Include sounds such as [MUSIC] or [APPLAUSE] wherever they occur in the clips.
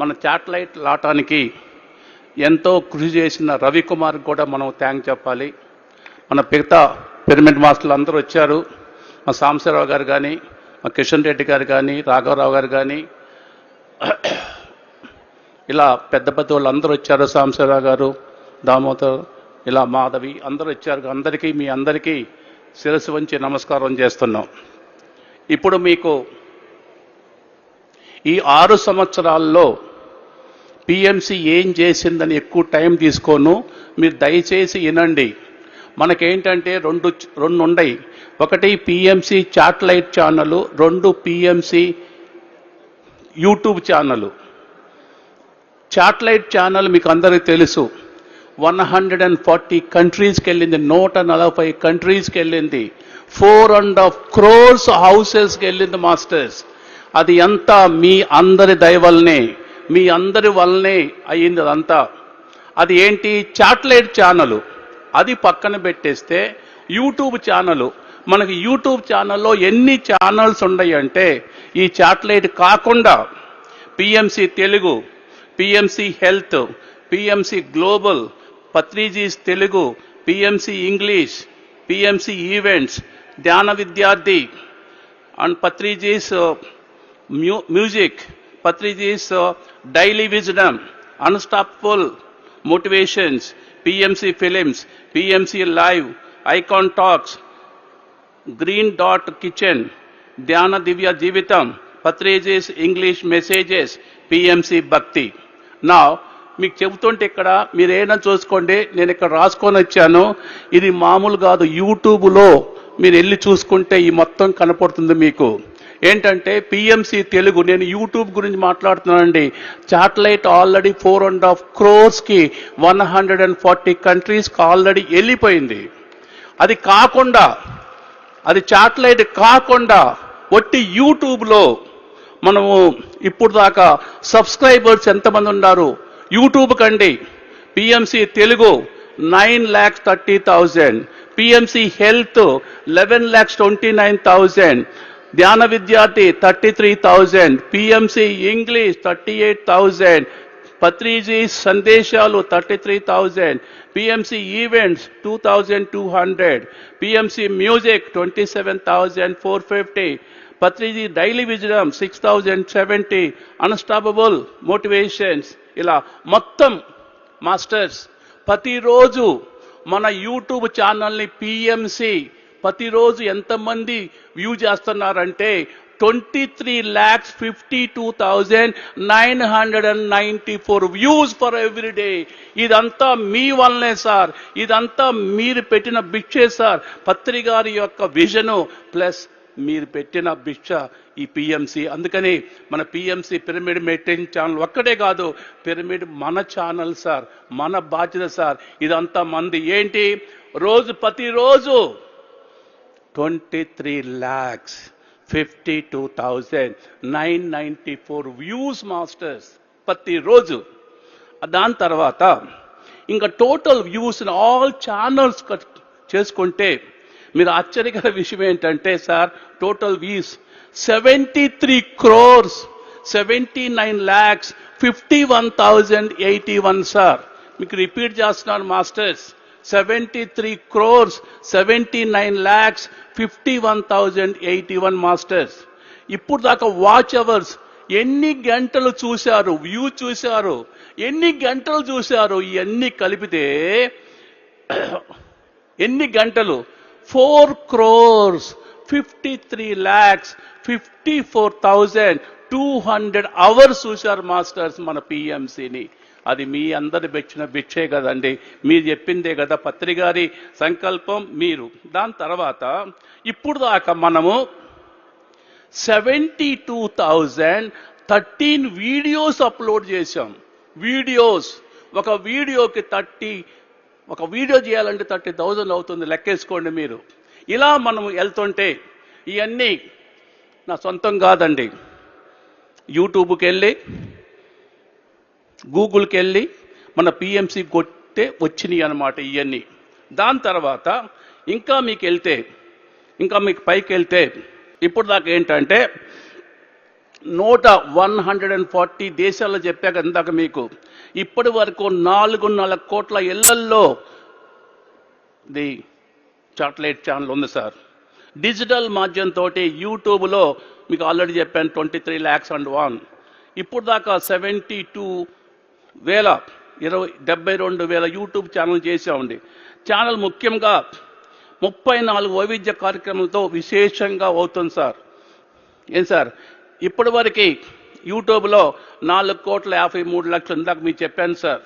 మన శాటిలైట్ లాటానికి ఎంతో కృషి చేసిన రవికుమార్ కూడా మనం థ్యాంక్ చెప్పాలి. మన మిగతా పిరమిడ్ మాస్టర్లు అందరూ వచ్చారు. మా సాంబశివరావు గారు కానీ మా కిషన్ రెడ్డి గారు కానీ రాఘవరావు గారు కానీ ఇలా పెద్ద పెద్ద వాళ్ళు అందరూ వచ్చారు. సాంబశివరావు గారు దామోదర్ ఇలా మాధవి అందరూ వచ్చారు. అందరికీ మీ అందరికీ శిరస్సు వంచి నమస్కారం చేస్తున్నాం. ఇప్పుడు మీకు ఈ ఆరు సంవత్సరాల్లో పిఎంసి ఏం చేసిందని ఎక్కువ టైం తీసుకోను. మీరు దయచేసి వినండి. మనకేంటంటే రెండు రెండు ఉన్నాయి ఒకటి పిఎంసి చాట్లైట్ ఛానల్ రెండు PMC YouTube channel. Satellite channel మీకు అందరికీ తెలుసు. వన్ హండ్రెడ్ అండ్ ఫార్టీ కంట్రీస్కి వెళ్ళింది నూట నలభై కంట్రీస్కి వెళ్ళింది ఫోర్ అండ్ హాఫ్ క్రోర్స్ హౌసెస్కి వెళ్ళింది మాస్టర్స్. అది ఎంత మీ అందరి దయవల్నే మీ అందరి వల్లనే అయ్యింది అదంతా. అది ఏంటి? Satellite channel. అది పక్కన పెట్టేస్తే యూట్యూబ్ ఛానల్. మనకి యూట్యూబ్ ఛానల్లో ఎన్ని ఛానల్స్ ఉన్నాయంటే ఈ చాట్లైట్ కాకుండా PMC Telugu PMC health PMC global Patriji's Telugu PMC English PMC events Dhyana Vidyarthi and Patriji's music Patriji's daily wisdom unstoppable motivations PMC films PMC live icon talks green dot kitchen Dhyana Divya Jeevitham పత్రేజెస్ English messages PMC భక్తి. నా మీకు చెబుతుంటే ఇక్కడ మీరు చూసుకోండి నేను ఇక్కడ రాసుకొని వచ్చాను. ఇది మామూలు కాదు యూట్యూబ్లో మీరు వెళ్ళి చూసుకుంటే ఈ మొత్తం కనపడుతుంది మీకు. ఏంటంటే పిఎంసి తెలుగు నేను యూట్యూబ్ గురించి మాట్లాడుతున్నానండి. Satellite already four and half క్రోర్స్కి one hundred and forty కంట్రీస్కి ఆల్రెడీ వెళ్ళిపోయింది. అది కాకుండా అది చాటిలైట్ కాకుండా ఒట్టి యూట్యూబ్లో మనము ఇప్పుడు దాకా సబ్స్క్రైబర్స్ ఎంతమంది ఉన్నారు? యూట్యూబ్ కండి. PMC Telugu nine lakhs thirty thousand PMC health eleven lakhs twenty nine thousand Dhyana Vidyarthi thirty three thousand PMC English thirty eight thousand Patriji సందేశాలు thirty three thousand PMC events two thousand two hundred PMC music twenty seven thousand four fifty Patriji daily విజయం six thousand seventy unstoppable motivations ఇలా మొత్తం masters. ప్రతిరోజు మన YouTube ఛానల్ని PMC ప్రతిరోజు ఎంతమంది view చేస్తున్నారంటే twenty three lakhs fifty two thousand nine hundred and ninety four views for every day. ఇదంతా మీ వల్లనే సార్. ఇదంతా మీరు పెట్టిన భిక్షే సార్. పత్రిగారి యొక్క విజను ప్లస్ మీరు పెట్టిన భిక్ష ఈ పిఎంసి. అందుకని మన పిఎంసి పిరమిడ్ మెయింటైన్ ఛానల్ ఒక్కటే కాదు పిరమిడ్ మన ఛానల్ సార్. మన బాధ్యత సార్. ఇదంతా మంది. ఏంటి? రోజు ప్రతిరోజు twenty three lakhs fifty two thousand nine ninety four views masters ప్రతిరోజు. దాని తర్వాత ఇంకా టోటల్ వ్యూస్ ఆల్ ఛానల్స్ చేసుకుంటే మీరు ఆశ్చర్యకర విషయం ఏంటంటే sir total views seventy three crores seventy nine lakhs fifty one thousand eighty one sir. మీకు రిపీట్ చేస్తున్నాను masters seventy three crores seventy nine lakhs fifty one thousand eighty one masters ఇప్పుడు దాకా watch hours ఎన్ని గంటలు చూశారు view చూశారు ఎన్ని గంటలు చూశారు ఇవన్నీ కలిపితే [CLEARS THROAT] ఎన్ని గంటలు? Four crores fifty three lakhs fifty four thousand two hundred hours చూశారు మాస్టర్స్ మన పిఎంసిని అది మీ అందరి బెచ్చిన బిచ్చే కదండి. మీరు చెప్పిందే కదా పత్రికారి సంకల్పం మీరు. దాని తర్వాత ఇప్పుడు దాకా మనము seventy two thousand thirteen videos upload చేశాం. వీడియోస్ ఒక వీడియోకి థర్టీ ఒక వీడియో చేయాలంటే థర్టీ థౌజండ్ అవుతుంది. లెక్కేసుకోండి మీరు. ఇలా మనం వెళ్తుంటే ఇవన్నీ నా సొంతం కాదండి. యూట్యూబ్కి వెళ్ళి గూగుల్కి వెళ్ళి మన పిఎంసి కొట్టే వచ్చినాయి అనమాట ఇవన్నీ దాని తర్వాత ఇంకా మీకు వెళ్తే ఇంకా మీకు పైకి వెళ్తే ఇప్పుడు దాకా ఏంటంటే నూట వన్ హండ్రెడ్ అండ్ ఫార్టీ దేశాల్లో చెప్పాక ఇందాక మీకు. ఇప్పటి వరకు నాలుగున్నర కోట్ల ఇళ్ళల్లో ది చాక్లెట్ ఛానల్ ఉంది సార్. డిజిటల్ మాధ్యంతో యూట్యూబ్లో మీకు ఆల్రెడీ చెప్పాను twenty three lakhs and one. ఇప్పుడు దాకా సెవెంటీ టూ వేల ఇరవై డెబ్బై రెండు వేల యూట్యూబ్ ఛానల్ చేసామండి ఛానల్ ముఖ్యంగా ముప్పై నాలుగు వైవిధ్య కార్యక్రమాలతో విశేషంగా అవుతుంది సార్. ఏం సార్? ఇప్పటి వరకు యూట్యూబ్లో నాలుగు కోట్ల యాభై మూడు లక్షలు ఇందాక మీకు చెప్పాను సార్.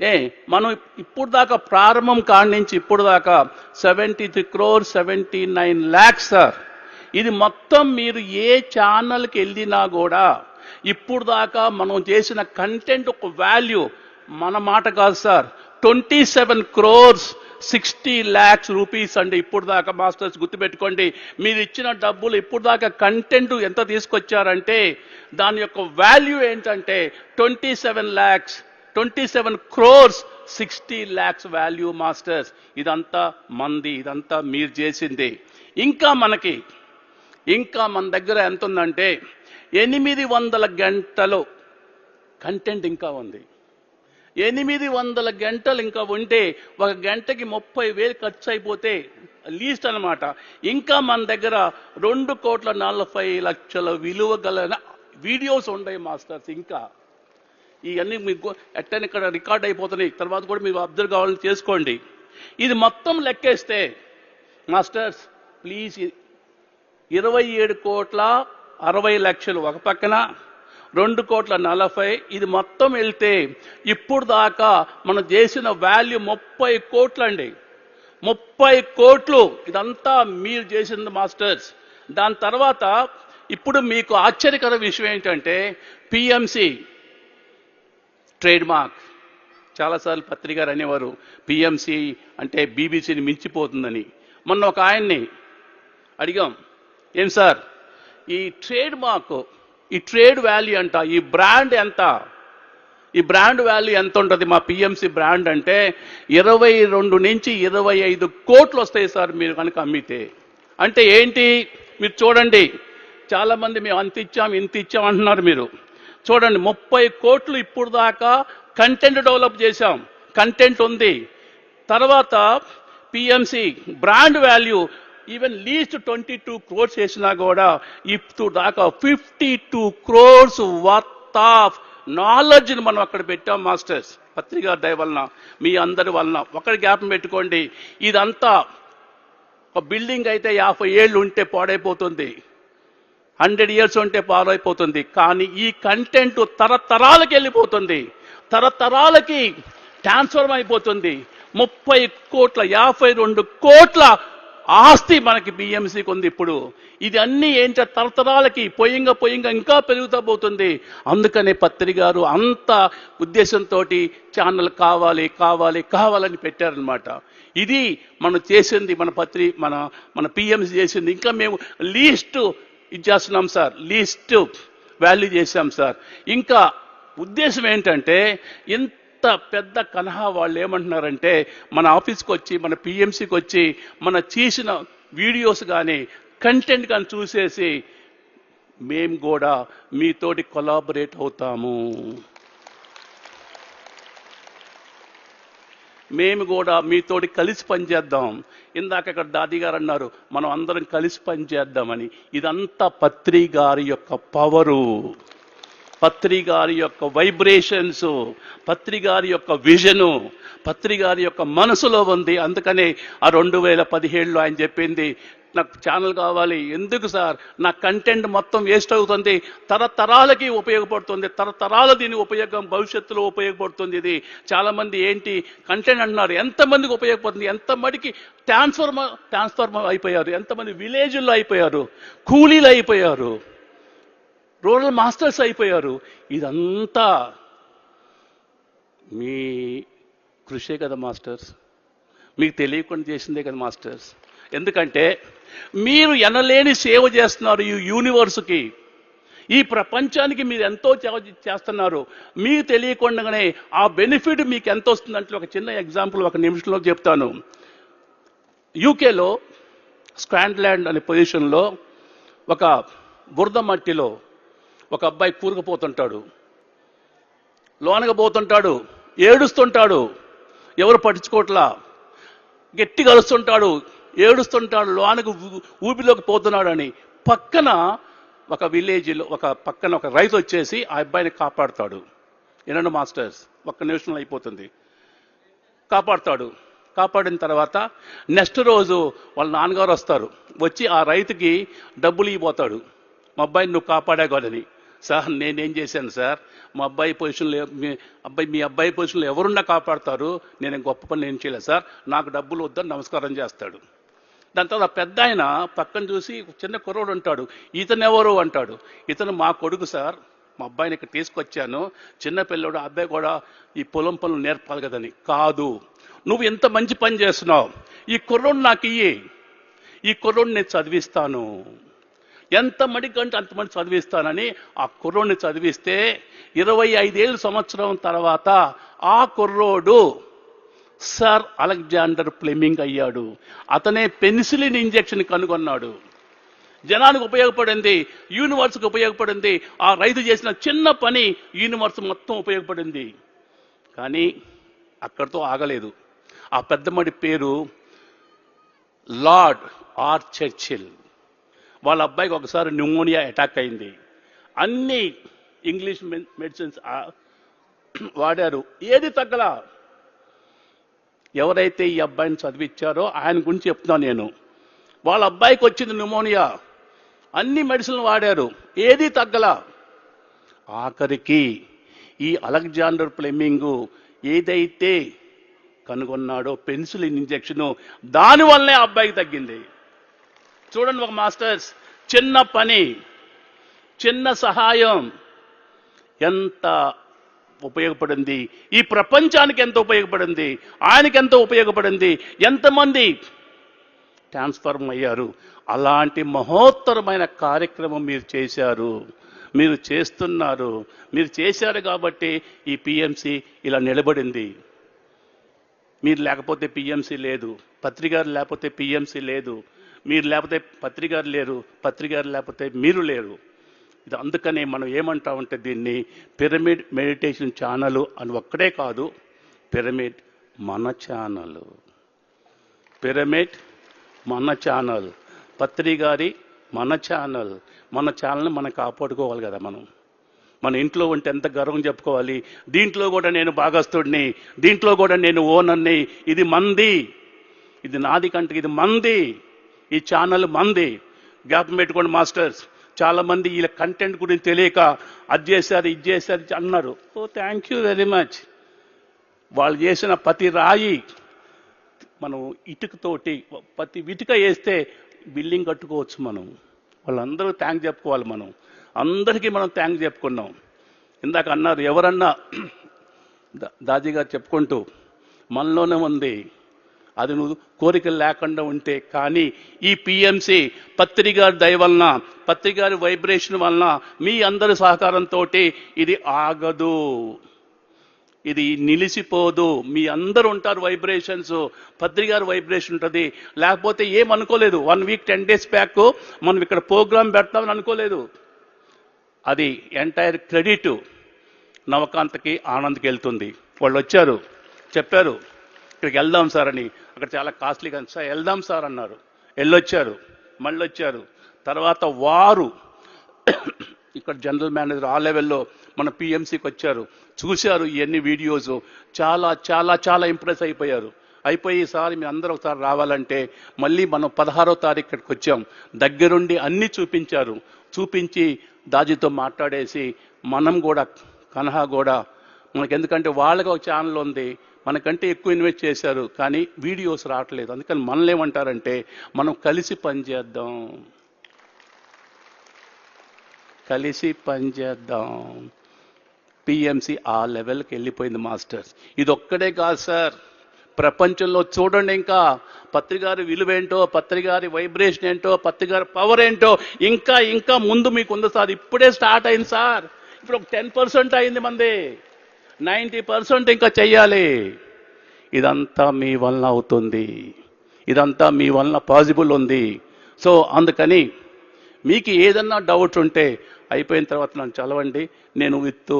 ఏ మనం ఇప్పుడు దాకా ప్రారంభం కాడి నుంచి ఇప్పుడు దాకా seventy three crore seventy nine lakhs sir. ఇది మొత్తం మీరు ఏ ఛానల్కి వెళ్ళినా కూడా ఇప్పుడు దాకా మనం చేసిన కంటెంట్ ఒక వాల్యూ మన మాట కాదు sir. Twenty seven crores sixty lakhs rupees అండి. ఇప్పుడు దాకా మాస్టర్స్ గుర్తుపెట్టుకోండి. మీరు ఇచ్చిన డబ్బులు ఇప్పుడు దాకా కంటెంట్ ఎంత తీసుకొచ్చారంటే దాని యొక్క వాల్యూ ఏంటంటే twenty seven lakhs twenty seven crores sixty lakhs value masters ఇదంతా మంది ఇదంతా మీరు చేసింది. ఇంకా మనకి ఇంకా మన దగ్గర ఎంత ఉందంటే ఎనిమిది వందల గంటలు కంటెంట్ ఇంకా ఉంది. ఎనిమిది వందల గంటలు ఇంకా ఉంటే ఒక గంటకి ముప్పై వేలు ఖర్చు అయిపోతే లీస్ట్ అనమాట ఇంకా మన దగ్గర రెండు కోట్ల నలభై లక్షల విలువ గల వీడియోస్ ఉన్నాయి మాస్టర్స్ ఇంకా. ఇవన్నీ మీకు ఎట్టని ఇక్కడ రికార్డ్ అయిపోతున్నాయి. తర్వాత కూడా మీరు అబ్జర్వ్ కావాలని చేసుకోండి. ఇది మొత్తం లెక్కేస్తే మాస్టర్స్ ప్లీజ్ ఇరవై ఏడు కోట్ల అరవై లక్షలు ఒక పక్కన రెండు కోట్ల నలభై ఇది మొత్తం వెళ్తే ఇప్పుడు దాకా మనం చేసిన వాల్యూ ముప్పై కోట్లండి. ముప్పై కోట్లు ఇదంతా మీరు చేసింది మాస్టర్స్. దాని తర్వాత ఇప్పుడు మీకు ఆశ్చర్యకర విషయం ఏంటంటే పిఎంసి ట్రేడ్ మార్క్ చాలాసార్లు పత్రికారు అనేవారు పిఎంసి అంటే బీబీసీని మించిపోతుందని. మొన్న ఒక ఆయన్ని అడిగాం ఏం సార్ ఈ ట్రేడ్ మార్క్ ఈ ట్రేడ్ వాల్యూ అంట ఈ బ్రాండ్ ఎంత? ఈ బ్రాండ్ వాల్యూ ఎంత ఉంటుంది? మా పిఎంసి బ్రాండ్ అంటే ఇరవై రెండు నుంచి ఇరవై ఐదు కోట్లు వస్తాయి సార్ మీరు కనుక అమ్మితే. అంటే ఏంటి? మీరు చూడండి. చాలామంది మేము అంత ఇచ్చాం ఇంత ఇచ్చాం అంటున్నారు మీరు. చూడండి ముప్పై కోట్లు ఇప్పుడు దాకా కంటెంట్ డెవలప్ చేశాం. కంటెంట్ ఉంది. తర్వాత PMC brand value even least twenty two crores వేసినా కూడా ఇప్పుడు దాకా fifty two crores worth of నాలెడ్జ్ని మనం అక్కడ పెట్టాం మాస్టర్స్. పత్రికా దయ వలన మీ అందరి వలన. ఒకటి జ్ఞాపం పెట్టుకోండి. ఇదంతా ఒక బిల్డింగ్ అయితే యాభై ఏళ్ళు ఉంటే పాడైపోతుంది. హండ్రెడ్ ఇయర్స్ ఉంటే పాడైపోతుంది. కానీ ఈ కంటెంట్ తరతరాలకి వెళ్ళిపోతుంది. తరతరాలకి ట్రాన్స్ఫర్మ్ అయిపోతుంది. ముప్పై కోట్ల యాభై రెండు కోట్ల ఆస్తి మనకి బిఎంసీకి ఉంది ఇప్పుడు. ఇది అన్ని ఏంటో తరతరాలకి పోయింగా పోయింగా ఇంకా పెరుగుతా పోతుంది. అందుకనే పత్రి గారు అంత ఉద్దేశంతో ఛానల్ కావాలి కావాలి కావాలని పెట్టారనమాట ఇది మనం చేసింది మన పత్రి మన మన పిఎంసీ చేసింది. ఇంకా మేము లీస్ట్ ఇచ్చేస్తున్నాం సార్ లీస్ట్ వాల్యూ చేశాం సార్. ఇంకా ఉద్దేశం ఏంటంటే ఇంత పెద్ద కలహా వాళ్ళు ఏమంటున్నారంటే మన ఆఫీస్కి వచ్చి మన పిఎంసికి వచ్చి మన చేసిన వీడియోస్ కానీ కంటెంట్ కానీ చూసేసి మేము కూడా మీతోటి కొలాబరేట్ అవుతాము. మేము కూడా మీతోటి కలిసి పనిచేద్దాం. ఇందాక ఇక్కడ దాది గారు అన్నారు మనం అందరం కలిసి పనిచేద్దామని. ఇదంతా పత్రి గారి యొక్క పవరు. పత్రి గారి యొక్క వైబ్రేషన్స్ పత్రి గారి యొక్క విజను పత్రి గారి యొక్క మనసులో ఉంది. అందుకనే ఆ రెండు వేల పదిహేడులో ఆయన చెప్పింది నాకు ఛానల్ కావాలి. ఎందుకు సార్? నా కంటెంట్ మొత్తం వేస్ట్ అవుతుంది. తరతరాలకి ఉపయోగపడుతుంది. తరతరాల దీని ఉపయోగం భవిష్యత్తులో ఉపయోగపడుతుంది ఇది. చాలామంది ఏంటి కంటెంట్ అంటున్నారు. ఎంతమందికి ఉపయోగపడుతుంది? ఎంత ఎంతమందికి ట్రాన్స్ఫర్మ ట్రాన్స్ఫార్మర్ అయిపోయారు? ఎంతమంది విలేజ్లో అయిపోయారు? కూలీలు అయిపోయారు? రూరల్ మాస్టర్స్ అయిపోయారు. ఇదంతా మీ కృషే కదా మాస్టర్స్. మీకు తెలియకుండా చేసిందే కదా మాస్టర్స్. ఎందుకంటే మీరు ఎనలేని సేవ చేస్తున్నారు ఈ యూనివర్స్కి. ఈ ప్రపంచానికి మీరు ఎంతో చేస్తున్నారు. మీకు తెలియకుండానే ఆ బెనిఫిట్ మీకు ఎంత వస్తుందంటే ఒక చిన్న ఎగ్జాంపుల్ ఒక నిమిషంలో చెప్తాను. యూకేలో స్కాండ్లాండ్ అనే పొజిషన్లో ఒక బురద మట్టిలో ఒక అబ్బాయి కూరుకుపోతుంటాడు. లోనగా పోతుంటాడు. ఏడుస్తుంటాడు. ఎవరు పట్టించుకోవట్లా గట్టి కలుస్తుంటాడు ఏడుస్తుంటాడు. లోనకు ఊ- ఊపిలోకి పోతున్నాడని పక్కన ఒక విలేజ్లో ఒక పక్కన ఒక రైతు వచ్చేసి ఆ అబ్బాయిని కాపాడుతాడు. ఎన్నో మాస్టర్స్ ఒక్క నిమిషంలో అయిపోతుంది. కాపాడుతాడు. కాపాడిన తర్వాత నెక్స్ట్ రోజు వాళ్ళ నాన్నగారు వస్తారు. వచ్చి ఆ రైతుకి డబ్బులు ఇవ్వబోతాడు. మా అబ్బాయిని నువ్వు కాపాడేవాడని సార్ నేనేం చేశాను సార్? మా అబ్బాయి పొజిషన్లో మీ అబ్బాయి మీ అబ్బాయి పొజిషన్లో ఎవరున్నా కాపాడతారు. నేను గొప్ప పని ఏం చేయలేదు సార్. నాకు డబ్బులు వద్దని నమస్కారం చేస్తాడు. దాని తర్వాత పెద్ద ఆయన పక్కన చూసి చిన్న కుర్రోడు ఉంటాడు ఇతను ఎవరు? అంటాడు. ఇతను మా కొడుకు సార్. మా అబ్బాయిని ఇక్కడ తీసుకొచ్చాను. చిన్న పిల్లడు ఆ అబ్బాయి కూడా ఈ పొలం పనులు నేర్పాలి కదని. కాదు. నువ్వు ఎంత మంచి పని చేస్తున్నావు. ఈ కుర్రోడు నాకు ఇయ్యి. ఈ కుర్రోడు నేను చదివిస్తాను. ఎంత మడికంటే అంత మడి చదివిస్తానని ఆ కుర్రోడిని చదివిస్తే ఇరవై ఐదేళ్ళు సంవత్సరం తర్వాత ఆ కుర్రోడు సర్ అలెగ్జాండర్ ఫ్లెమింగ్ అయ్యాడు. అతనే పెన్సిలిన్ ఇంజెక్షన్ కనుగొన్నాడు. జనానికి ఉపయోగపడింది యూనివర్స్కి ఉపయోగపడింది. ఆ రైతు చేసిన చిన్న పని యూనివర్స్ మొత్తం ఉపయోగపడింది. కానీ అక్కడితో ఆగలేదు. ఆ పెద్దమ్మడి పేరు లార్డ్ ఆర్ చర్చిల్. వాళ్ళ అబ్బాయికి ఒకసారి న్యూమోనియా అటాక్ అయింది. అన్ని ఇంగ్లీష్ మెడిసిన్స్ వాడారు. ఏది తగ్గలా? ఎవరైతే ఈ అబ్బాయిని చదివించారో ఆయన గురించి చెప్తున్నాను నేను. వాళ్ళ అబ్బాయికి వచ్చింది న్యూమోనియా. అన్ని మెడిసిన్లు వాడారు. ఏది తగ్గలా? ఆఖరికి ఈ అలెగ్జాండర్ ఫ్లెమింగ్ ఏదైతే కనుగొన్నాడో పెన్సిలిన్ ఇంజెక్షను దానివల్లనే ఆ అబ్బాయికి తగ్గింది. చూడండి ఒక మాస్టర్స్ చిన్న పని చిన్న సహాయం. ఎంత ఉపయోగపడింది? ఈ ప్రపంచానికి ఎంత ఉపయోగపడింది? ఆయనకి ఎంత ఉపయోగపడింది? ఎంతమంది ట్రాన్స్ఫర్మ్ అయ్యారు? అలాంటి మహోత్తరమైన కార్యక్రమం మీరు చేశారు. మీరు చేస్తున్నారు. మీరు చేశారు కాబట్టి ఈ పిఎంసి ఇలా నిలబడింది. మీరు లేకపోతే పిఎంసి లేదు. పత్రికారు లేకపోతే పిఎంసి లేదు. మీరు లేకపోతే పత్రికారు లేరు పత్రికారు లేకపోతే మీరు లేరు. ఇది అందుకనే మనం ఏమంటామంటే దీన్ని పిరమిడ్ మెడిటేషన్ ఛానల్ అని ఒక్కడే కాదు పిరమిడ్ మన ఛానల్. పిరమిడ్ మన ఛానల్. పత్రికారి మన ఛానల్. మన ఛానల్ని మనం కాపాడుకోవాలి కదా మనం. మన ఇంట్లో ఉంటే ఎంత గర్వం చెప్పుకోవాలి. దీంట్లో కూడా నేను భాగస్తుడిని దీంట్లో కూడా నేను ఓనర్ని. ఇది మంది. ఇది నాది కంటే ఇది మంది. ఈ ఛానల్ మంది జ్ఞాపం పెట్టుకోండి మాస్టర్స్ చాలామంది వీళ్ళ కంటెంట్ గురించి తెలియక అది చేశారు ఇది చేశారు అన్నారు. Oh thank you very much వాళ్ళు చేసిన ప్రతి రాయి మనం ఇటుకతోటి ప్రతి ఇటుక వేస్తే బిల్డింగ్ కట్టుకోవచ్చు మనం. వాళ్ళందరూ థ్యాంక్ చెప్పుకోవాలి మనం. అందరికీ మనం థ్యాంక్ చెప్పుకున్నాం. ఇందాక అన్నారు ఎవరన్నా [CLEARS THROAT] దా- దాజీ గారు చెప్పుకుంటూ మనలోనే ఉంది. అది నువ్వు కోరికలు లేకుండా ఉంటే కానీ ఈ పిఎంసి పత్రికారి దయ వలన పత్రికారి వైబ్రేషన్ వలన మీ అందరి సహకారంతో ఇది ఆగదు. ఇది నిలిచిపోదు. మీ అందరు ఉంటారు వైబ్రేషన్స్ పత్రికారు వైబ్రేషన్ ఉంటుంది. లేకపోతే ఏమనుకోలేదు. One week ten days back మనం ఇక్కడ ప్రోగ్రామ్ పెడతామని అనుకోలేదు. అది ఎంటైర్ క్రెడిట్ నవకాంతకి ఆనంద్కి వెళ్తుంది. వాళ్ళు వచ్చారు. చెప్పారు. ఇక్కడికి వెళ్దాం సార్ అని. అక్కడ చాలా కాస్ట్లీగా కానీ సార్ వెళ్దాం సార్ అన్నారు. వెళ్ళొచ్చారు. మళ్ళీ వచ్చారు తర్వాత వారు ఇక్కడ జనరల్ మేనేజర్ ఆ లెవెల్లో మన పిఎంసికి వచ్చారు. చూశారు ఇవన్నీ వీడియోస్. చాలా చాలా చాలా ఇంప్రెస్ అయిపోయారు. అయిపోయి ఈసారి మీ అందరూ ఒకసారి రావాలంటే మళ్ళీ మనం పదహారో తారీఖు ఇక్కడికి వచ్చాం. దగ్గరుండి అన్నీ చూపించారు. చూపించి దాజితో మాట్లాడేసి మనం కూడా కనహా కూడా మనకి ఎందుకంటే వాళ్ళకి ఒక ఛానల్ ఉంది. మనకంటే ఎక్కువ ఇన్వెస్ట్ చేశారు కానీ వీడియోస్ రావట్లేదు. అందుకని మనల్ని ఏమంటారంటే మనం కలిసి పనిచేద్దాం కలిసి పనిచేద్దాం పిఎంసి ఆ లెవెల్కి వెళ్ళిపోయింది మాస్టర్స్ ఇది ఒక్కడే కాదు సార్. ప్రపంచంలో చూడండి ఇంకా. పత్రికారి విలువేంటో పత్రికారి వైబ్రేషన్ ఏంటో పత్రికారి పవర్ ఏంటో ఇంకా ఇంకా ముందు మీకు ఉంది సార్. ఇప్పుడే స్టార్ట్ అయింది సార్. ఇప్పుడు ఒక టెన్ పర్సెంట్ అయింది మంది. నైంటీ పర్సెంట్ ఇంకా చెయ్యాలి. ఇదంతా మీ వలన అవుతుంది. ఇదంతా మీ వలన పాసిబుల్ ఉంది. సో అందుకని మీకు ఏదన్నా డౌట్ ఉంటే అయిపోయిన తర్వాత నన్ను చదవండి. నేను విత్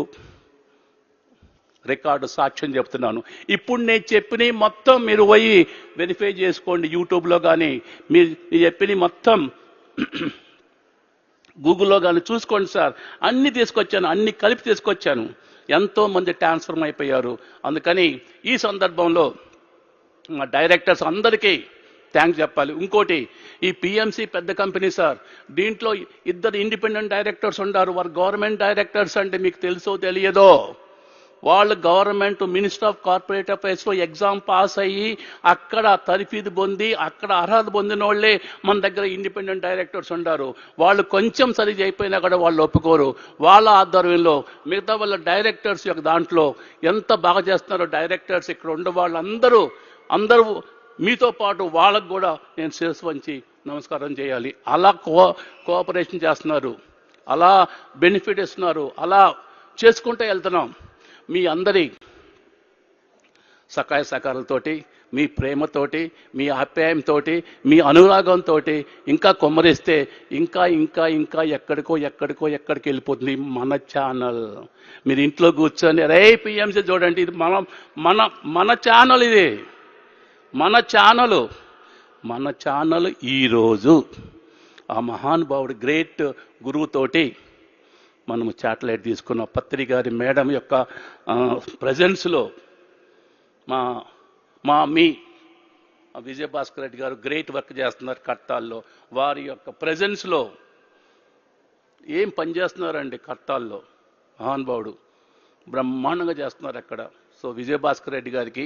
రికార్డు సాక్ష్యం చెప్తున్నాను. ఇప్పుడు నేను చెప్పినవి మొత్తం మీరు పోయి వెరిఫై చేసుకోండి యూట్యూబ్లో కానీ మీరు చెప్పినవి మొత్తం [CLEARS THROAT] గూగుల్లో కానీ చూసుకోండి సార్. అన్ని తీసుకొచ్చాను అన్ని కలిపి తీసుకొచ్చాను. ఎంతో మంది ట్రాన్స్ఫర్మ్ అయిపోయారు. అందుకని ఈ సందర్భంలో మా డైరెక్టర్స్ అందరికీ థ్యాంక్స్ చెప్పాలి. ఇంకోటి ఈ పిఎంసి పెద్ద కంపెనీ సార్ దీంట్లో ఇద్దరు ఇండిపెండెంట్ డైరెక్టర్స్ ఉన్నారు వారు గవర్నమెంట్ డైరెక్టర్స్ అంటే మీకు తెలుసో తెలియదో? వాళ్ళు గవర్నమెంట్ మినిస్టర్ ఆఫ్ కార్పొరేట్ అఫైర్స్లో ఎగ్జామ్ పాస్ అయ్యి అక్కడ తరిఫీదు పొంది అక్కడ అర్హత పొందిన వాళ్ళే మన దగ్గర ఇండిపెండెంట్ డైరెక్టర్స్ ఉంటారు వాళ్ళు కొంచెం సరి అయిపోయినా కూడా వాళ్ళు ఒప్పుకోరు. వాళ్ళ ఆధ్వర్యంలో మిగతా వాళ్ళ డైరెక్టర్స్ యొక్క దాంట్లో ఎంత బాగా చేస్తున్నారో డైరెక్టర్స్ ఇక్కడ ఉండే వాళ్ళందరూ అందరూ మీతో పాటు వాళ్ళకు కూడా నేను శిరస్సు వంచి నమస్కారం చేయాలి. అలా కో కోఆపరేషన్ చేస్తున్నారు. అలా బెనిఫిట్ ఇస్తున్నారు. అలా చేసుకుంటూ వెళ్తున్నాం. మీ అందరి సకాయ సకాలతోటి మీ ప్రేమతోటి మీ ఆప్యాయంతోటి మీ అనురాగంతో ఇంకా కొమ్మరిస్తే ఇంకా ఇంకా ఇంకా ఎక్కడికో ఎక్కడికో ఎక్కడికి వెళ్ళిపోతుంది మన ఛానల్. మీరు ఇంట్లో కూర్చొని రే పిఎంసీ చూడండి ఇది మన మన మన ఛానల్ ఇది. మన ఛానల్. మన ఛానల్ ఈరోజు ఆ మహానుభావుడు గ్రేట్ గురువుతోటి మనము చాట్లైట్ తీసుకున్న పత్రి గారి మేడం యొక్క ప్రజెన్స్లో మా మా మీ విజయభాస్కర్ రెడ్డి గారు గ్రేట్ వర్క్ చేస్తున్నారు కట్టాల్లో వారి యొక్క ప్రజెన్స్లో ఏం పని చేస్తున్నారండి కట్టాల్లో మహానుభావుడు బ్రహ్మాండంగా చేస్తున్నారు అక్కడ. సో విజయభాస్కర్ రెడ్డి గారికి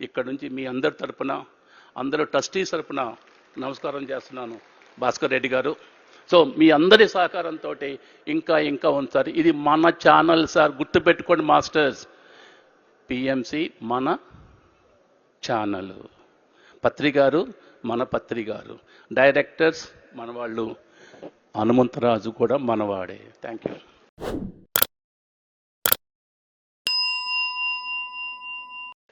ఇక్కడ నుంచి మీ అందరి తరపున అందరూ ట్రస్టీ తరపున నమస్కారం చేస్తున్నాను భాస్కర్ రెడ్డి గారు. సో మీ అందరి సహకారంతో ఇంకా ఇంకా ఉంచారు ఇది మన ఛానల్ సార్. గుర్తుపెట్టుకోండి మాస్టర్స్. పిఎంసి మన ఛానల్. పత్రికారు మన పత్రి గారు డైరెక్టర్స్ మన వాళ్ళు. హనుమంతరాజు కూడా మనవాడే. Thank you.